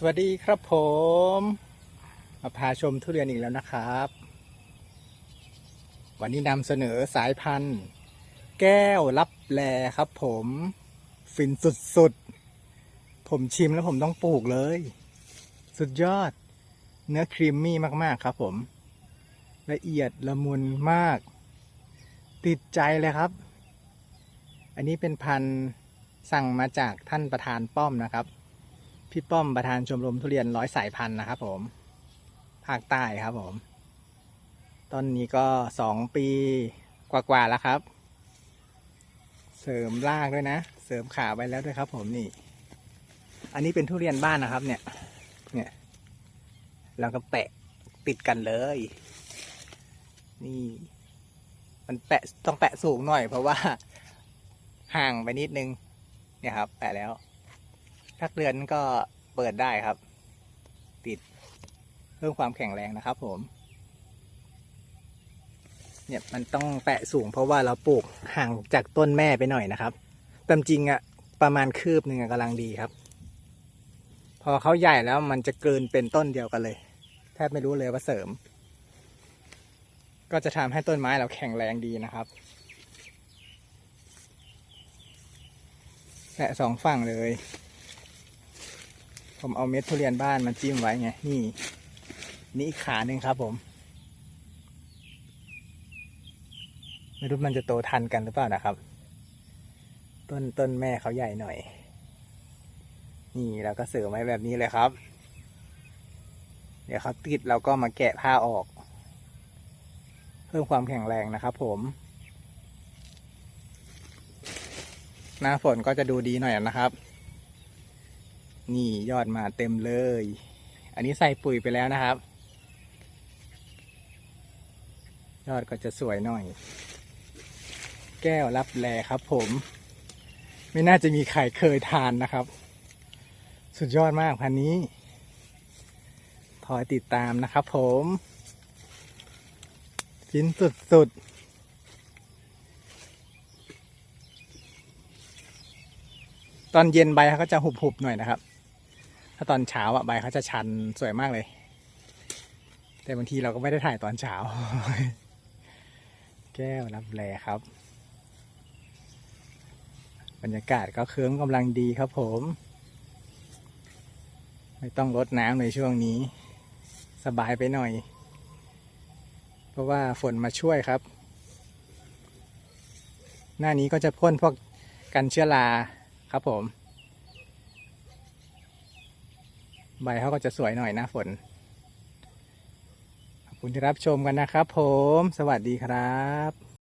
สวัสดีครับผม มาพาชมทุเรียนอีกแล้วนะครับ วันนี้นำเสนอสายพันธุ์ แก้วรับแลครับผมฟินสุดๆ ผมชิมแล้วผมต้องปลูกเลย สุดยอด เนื้อครีมมี่มากๆครับผม ละเอียดละมุนมาก ติดใจเลยครับ อันนี้เป็นพันธุ์สั่งมาจากท่านประธานป้อมนะครับ พี่ป้อมประธานชมรมทุเรียนร้อยสายพันธุ์นะครับผม ภาคใต้ครับผม ต้นนี้ก็สองปีกว่าๆแล้วครับ เสริมรากด้วยนะ เสริมขาไปแล้วด้วยครับ ผมนี่ อันนี้เป็นทุเรียนบ้านนะครับ เนี่ย เนี่ยแล้วก็แปะติดกันเลย นี่ มันแปะต้องแปะสูงหน่อย เพราะว่าห่างไปนิดนึง เนี่ยครับ แปะแล้ว ถ้าเรือนก็เปิดได้ครับ ติดเพิ่มความแข็งแรงนะครับ ผม เนี่ยมันต้องแปะสูง เพราะว่าเราปลูกห่างจากต้นแม่ไปหน่อยนะครับตามจริงอะประมาณคืบหนึ่งกำลังดีครับ พอเขาใหญ่แล้วมันจะเกินเป็นต้นเดียวกันเลย แทบไม่รู้เลยว่าเสริม ก็จะทำให้ต้นไม้เราแข็งแรงดีนะครับแปะสองฝั่งเลย ผมเอาเม็ดทุเรียนบ้านมาจิ้มไว้ไง นี่ นี่อีกขาหนึ่งครับผม ไม่รู้มันจะโตทันกันหรือเปล่านะครับ ต้นต้นแม่เขาใหญ่หน่อย นี่เราก็เสริมไว้แบบนี้เลยครับ เดี๋ยวเขาติดเราก็มาแกะผ้าออก เพิ่มความแข็งแรงนะครับผมหน้าฝนก็จะดูดีหน่อยนะครับ นี่ยอดมาเต็มเลย อันนี้ใส่ปุ๋ยไปแล้วนะครับ ยอดก็จะสวยหน่อย แก้วรับแลครับผม ไม่น่าจะมีใครเคยทานนะครับ สุดยอดมากพันนี้คอยติดตามนะครับผมฟินสุดๆตอนเย็นใบเขาก็จะหุบๆหน่อยนะครับ ถ้าตอนเช้าอะใบเขาจะชันสวยมากเลย แต่บางทีเราก็ไม่ได้ถ่ายตอนเช้า แก้วรับแลครับ บรรยากาศก็เคลิ้มกำลังดีครับผม ไม่ต้องรดน้ำในช่วงนี้ สบายไปหน่อย เพราะว่าฝนมาช่วยครับ หน้านี้ก็จะพ่นพวกกันเชื้อราครับผม ใบเขาก็จะสวยหน่อยนะฝน ขอบคุณที่รับชมกันนะครับผม สวัสดีครับ